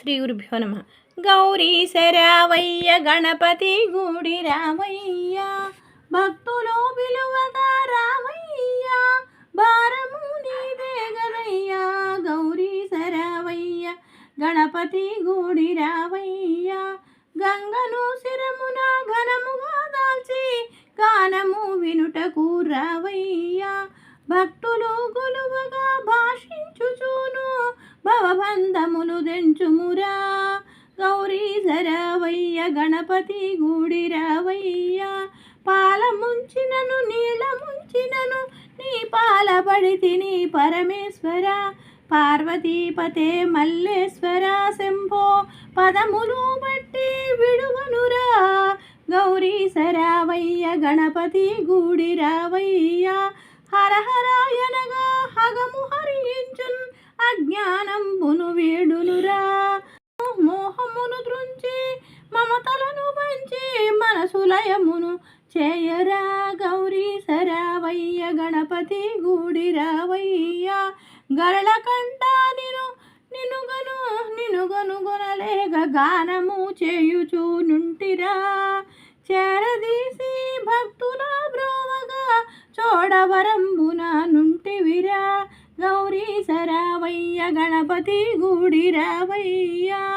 శ్రీ గురుభ్యో నమ. గౌరీ శరావయ్య గణపతి గుడి రామయ్య. భక్తులు పిలువగా రామయ్య? భారము నీదే గదయ్యా గౌరీ శరావయ్య గణపతి గుడి రావయ్య గంగను శిరమున ఘనముగా దాల్చి గానము వినుటకు రావయ్య. భక్తులు గొలువగా భవబంధములు దెంచుమురా. గౌరీ సరావయ్య గణపతి గూడి రావయ్య పాల ముంచినను నీళ్ళ ముంచినను నీ పాల పడి తిని పరమేశ్వర. పార్వతీపతే మల్లేశ్వర శంభో పదములు బట్టి విడువనురా. గౌరీ సరావయ్య గణపతి గూడి రావయ్య హర హరాయ జ్ఞానంబును వేడునురా మోహమును దృంచి మమతలను పంచి మనసులయమును చేయరా. గౌరీ సరావయ్య గణపతి గూడి రావయ్య. గరళ కంట నిను నినుగను నినుగను గొనలేక గానము చేయుచూ నుంటిరా. చేరదీసి భక్తుల బ్రోవగా చోడవరంబున నుంటివిరా. గౌరీ రావయ్య గణపతి గుడి రావయ్యా.